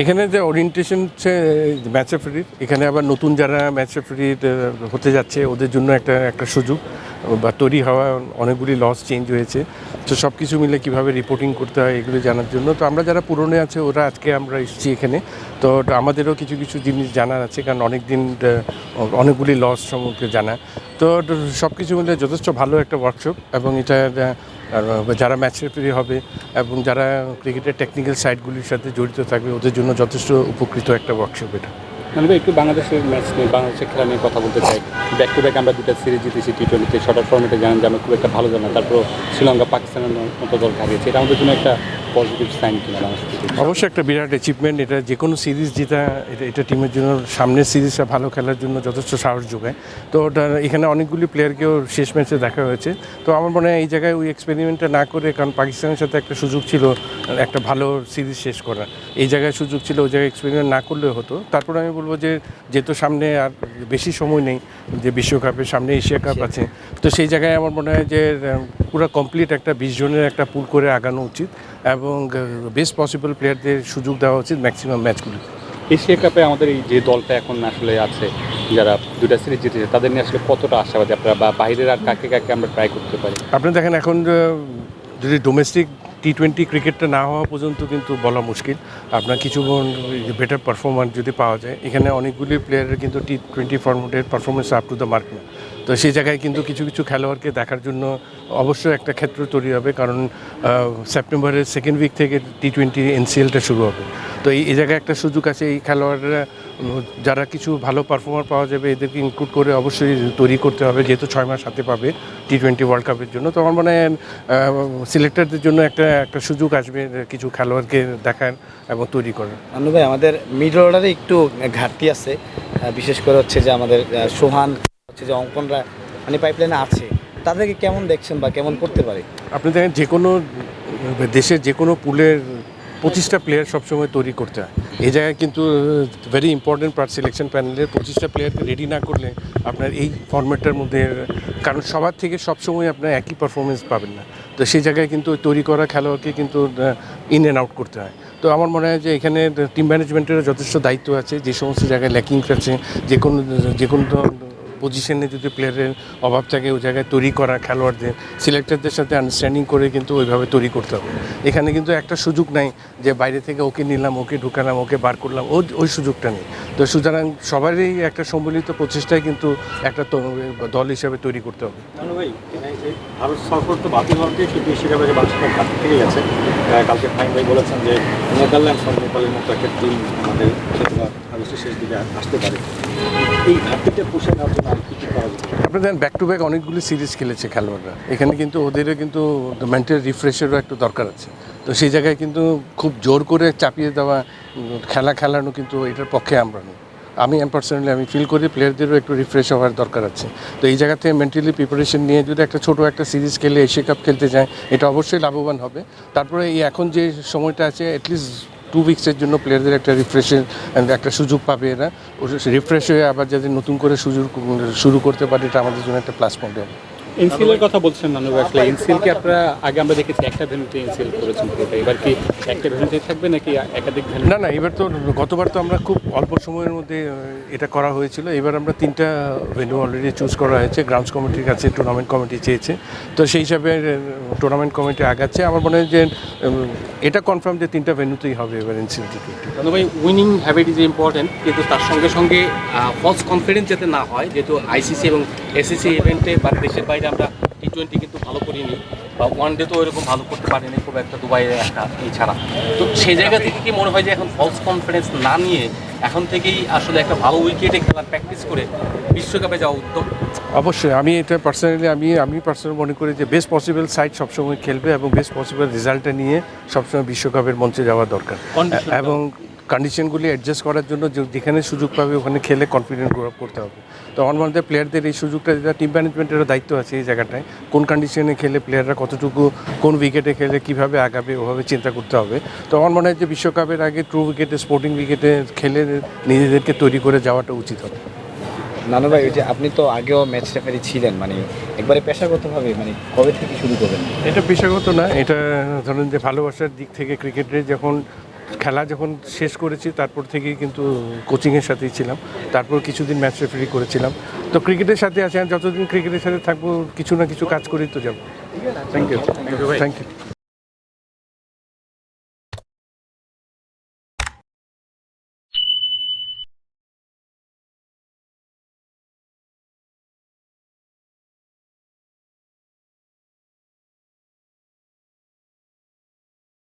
এখানে যে ওরিয়েন্টেশন হচ্ছে ম্যাচ রেফারির এখানে আবার নতুন যারা ম্যাচ রেফারির হতে যাচ্ছে, ওদের জন্য একটা একটা সুযোগ। বা তৈরি হওয়া, অনেকগুলি লস চেঞ্জ হয়েছে। তো সব কিছু মিলে কীভাবে রিপোর্টিং করতে হয় এগুলো জানার জন্য। তো আমরা যারা পুরনো আছে, ওরা আজকে আমরা এসেছি এখানে। তো আমাদেরও কিছু কিছু জিনিস জানার আছে, কারণ অনেক দিন অনেকগুলি লস সম্পর্কে জানা। তো সব কিছু মিলে যথেষ্ট ভালো একটা ওয়ার্কশপ এবং এটা যারা ম্যাচ রেফারি হবে এবং যারা ক্রিকেটের টেকনিক্যাল সাইডগুলির সাথে জড়িত থাকবে, ওদের জন্য যথেষ্ট উপকৃত একটা ওয়ার্কশপ এটা। মানে একটু বাংলাদেশের ম্যাচ নিয়ে, বাংলাদেশের খেলা নিয়ে কথা বলতে চাই। ব্যাক টু ব্যাক আমরা দুটা সিরিজ জিতেছি টি টোয়েন্টিতে শর্ট ফর্মেটে জানেন যে আমরা খুব একটা ভালো জানা তারপর শ্রীলঙ্কা, পাকিস্তানের মতো দল হারিয়েছে। এটা আমাদের জন্য একটা পজিটিভ সাইন কিনা অবশ্যই একটা বিরাট অ্যাচিভমেন্ট এটা যে কোনো সিরিজ জেতা এটা এটা টিমের জন্য সামনের সিরিজটা ভালো খেলার জন্য যথেষ্ট সাহস যোগায়। তো ওটা এখানে অনেকগুলি প্লেয়ারকেও শেষ ম্যাচে দেখা হয়েছে। তো আমার মনে হয় এই জায়গায় ওই এক্সপেরিমেন্টটা না করে কারণ পাকিস্তানের সাথে একটা সুযোগ ছিল একটা ভালো সিরিজ শেষ করার। এই জায়গায় সুযোগ ছিল ওই জায়গায় এক্সপেরিমেন্ট না করলেও হতো। তারপরে আমি বলব যে যেহেতু সামনে আর বেশি সময় নেই যে বিশ্বকাপের সামনে এশিয়া কাপ আছে তো সেই জায়গায় আমার মনে হয় যে পুরো কমপ্লিট একটা বিশ জনের একটা পুল করে আগানো উচিত। এবং বেস্ট পসিবল প্লেয়ারদের সুযোগ দেওয়া উচিত ম্যাক্সিমাম ম্যাচগুলি এশিয়া কাপে আমাদের এই যে দলটা এখন আসলে আছে যারা দুটা সিরিজ জিতেছে তাদের নিয়ে আসলে কতটা আশাবাদী আপনারা বা বাইরের আর কাকে কাকে আমরা ট্রাই করতে পারি? আপনি দেখেন এখন যদি ডোমেস্টিক টি টোয়েন্টি ক্রিকেটটা না হওয়া পর্যন্ত কিন্তু বলা মুশকিল। আপনার কিছু বেটার পারফরমেন্স যদি পাওয়া যায়, এখানে অনেকগুলি প্লেয়ারের কিন্তু T twenty ফর্মেটের performance up to the mark না। তো সেই জায়গায় কিন্তু কিছু কিছু খেলোয়াড়কে দেখার জন্য অবশ্যই একটা ক্ষেত্র তৈরি হবে, কারণ সেপ্টেম্বরের সেকেন্ড উইক থেকে টি টোয়েন্টি এনসিএলটা শুরু হবে। তো এই জায়গায় একটা সুযোগ আছে, এই খেলোয়াড়রা যারা কিছু ভালো পারফর্মার পাওয়া যাবে এদেরকে ইনক্লুড করে অবশ্যই তৈরি করতে হবে যেহেতু ছয় মাস হাতে পাবে টি টোয়েন্টি ওয়ার্ল্ড কাপের জন্য। তো আমার মনে হয় সিলেক্টরদের জন্য একটা একটা সুযোগ আসবে কিছু খেলোয়াড়কে দেখার এবং তৈরি করার। আনু ভাই আমাদের মিডল অর্ডারে একটু ঘাটতি আছে। বিশেষ করে হচ্ছে যে আমাদের সোহান হচ্ছে যে অঙ্কনরা মানে পাইপলাইনে আছে। তাদেরকে কেমন দেখছেন বা কেমন করতে পারে? আপনি দেখেন যে কোনো দেশের যে কোনো পুলের পঁচিশটা প্লেয়ার সবসময় তৈরি করতে হয়। এই জায়গায় কিন্তু ভেরি ইম্পর্টেন্ট পার্ট সিলেকশন প্যানেলের পঁচিশটা প্লেয়ারকে রেডি না করলে আপনার এই ফর্ম্যাটটার মধ্যে, কারণ সবার থেকে সবসময় আপনার একই পারফরমেন্স পাবেন না। তো সেই জায়গায় কিন্তু তৈরি করা খেলোয়াড়কে কিন্তু ইন অ্যান্ড আউট করতে হয়। তো আমার মনে হয় যে এখানে টিম ম্যানেজমেন্টেরও যথেষ্ট দায়িত্ব আছে। যে সমস্ত জায়গায় ল্যাকিংস আছে, যে কোনো যে কোনো পজিশনে যদি প্লেয়ারের অভাব থাকে, ওই জায়গায় তৈরি করা খেলোয়াড়দের সিলেক্টরদের সাথে আন্ডারস্ট্যান্ডিং করে কিন্তু ওইভাবে তৈরি করতে হবে। এখানে কিন্তু একটা সুযোগ নাই যে বাইরে থেকে ওকে নিলাম, ওকে ঢুকালাম, ওকে বার করলাম, ও ওই সুযোগটা নেই। তো সুতরাং সবারই একটা সম্মিলিত প্রচেষ্টায় কিন্তু একটা দল হিসাবে তৈরি করতে হবে। ভারত গেছে। কালকে ভাই বলেছেন যে নেদারল্যান্ড সহ মতো একটা টিম আমাদের আগস্টের শেষ দিকে আসতে পারে। এই ঘাটতিটা পুষে নেওয়ার জন্য আর কি কি করা আপনি দেখেন ব্যাক টু ব্যাক অনেকগুলি সিরিজ খেলেছে খেলোয়াড়রা। এখানে কিন্তু ওদেরও কিন্তু মেন্টাল রিফ্রেশেরও একটু দরকার আছে। তো সেই জায়গায় কিন্তু খুব জোর করে চাপিয়ে দেওয়া, খেলা খেলানো কিন্তু এটার পক্ষে আমরা নই। আমি পার্সোনালি আমি ফিল করি প্লেয়ারদেরও একটু রিফ্রেশ হওয়ার দরকার আছে। তো এই জায়গা থেকে মেন্টালি প্রিপারেশন নিয়ে যদি একটা ছোটো একটা সিরিজ খেলে এশিয়া কাপ খেলতে যায়, এটা অবশ্যই লাভবান হবে। তারপরে এই এখন যে সময়টা আছে অ্যাটলিস্ট টু উইক্সের জন্য প্লেয়ারদের একটা রিফ্রেশের একটা সুযোগ পাবে এরা। রিফ্রেশ হয়ে আবার যাতে নতুন করে সুযোগ, শুরু করতে পারে, এটা আমাদের জন্য একটা প্লাস পয়েন্ট হবে। এনসিএলের কথা বলছেন নানু আসলে এনসিএল কি আপনারা আগে আমরা দেখেছি একটা ভেন্যুতে এনসিএল করেছেন পুরোটা। এবার কি একটা ভেন্যুতে থাকবে নাকি একাধিক ভেন্যু না না এবার তো গতবার তো আমরা খুব অল্প সময়ের মধ্যে এটা করা হয়েছিল। এবার আমরা তিনটা ভেন্যু অলরেডি চুজ করা হয়েছে। গ্রাউন্ডস কমিটির কাছে টুর্নামেন্ট কমিটি চেয়েছে। তো সেই হিসাবে টুর্নামেন্ট কমিটি আগাচ্ছে। আমার মনে হয় যে এটা কনফার্ম যে তিনটা ভেন্যুতেই হবে এবার এনসিএল টি টোয়েন্টি ভাই উইনিং হ্যাবিট ইজ ইম্পর্টেন্ট কিন্তু তার সঙ্গে সঙ্গে ফলস কনফিডেন্স যাতে না হয় যেহেতু আইসিসি এবং এসিসি ইভেন্টে বা দেশের বাইরে আমরা টি টোয়েন্টি কিন্তু ভালো করিনি বা ওয়ান ডে তো এরকম ভালো করতে পারিনি খুব একটা দুবাইয়ের একটা ই ছাড়া। তো সেই জায়গা থেকে কি মনে হয় যে এখন ফলস কনফিডেন্স না নিয়ে এখন থেকেই আসলে একটা ভালো উইকেটে খেলার প্র্যাকটিস করে বিশ্বকাপে যাওয়া উত্তম? অবশ্যই আমি এটা পার্সোনালি আমি আমি পার্সোনালি মনে করি যে বেস্ট পসিবল সাইড সবসময় খেলবে এবং বেস্ট পসিবল রেজাল্টটা নিয়ে সবসময় বিশ্বকাপের মঞ্চে যাওয়া দরকার। এবং কন্ডিশনগুলি অ্যাডজাস্ট করার জন্য যেখানে সুযোগ পাবে ওখানে খেলে কনফিডেন্ট গ্রো আপ করতে হবে। তো মধ্যে প্লেয়ারদের এই সুযোগটা যেটা টিম ম্যানেজমেন্টেরও দায়িত্ব আছে এই জায়গাটায় কোন কন্ডিশনে খেলে প্লেয়াররা কতটুকু কোন উইকেটে খেলে কীভাবে আগাবে ওভাবে চিন্তা করতে হবে। তো আমার মনে হয় যে বিশ্বকাপের আগে ট্রু উইকেটে স্পোর্টিং উইকেটে খেলে নিজেদেরকে তৈরি করে যাওয়াটা উচিত হবে। নানু ভাই ওই যে আপনি তো আগেও ম্যাচ রেফারি ছিলেন মানে একবারে পেশাগতভাবে মানে কবে থেকে শুরু করবেন? এটা পেশাগত না এটা ধরেন যে ভালোবাসার দিক থেকে ক্রিকেটের যখন খেলা যখন শেষ করেছি তারপর থেকেই কিন্তু কোচিংয়ের সাথেই ছিলাম। তারপর কিছুদিন ম্যাচ রেফারি করেছিলাম। তো ক্রিকেটের সাথে আছি আর যতদিন ক্রিকেটের সাথে থাকব কিছু না কিছু কাজ করেই তো যাব। Thank you thank you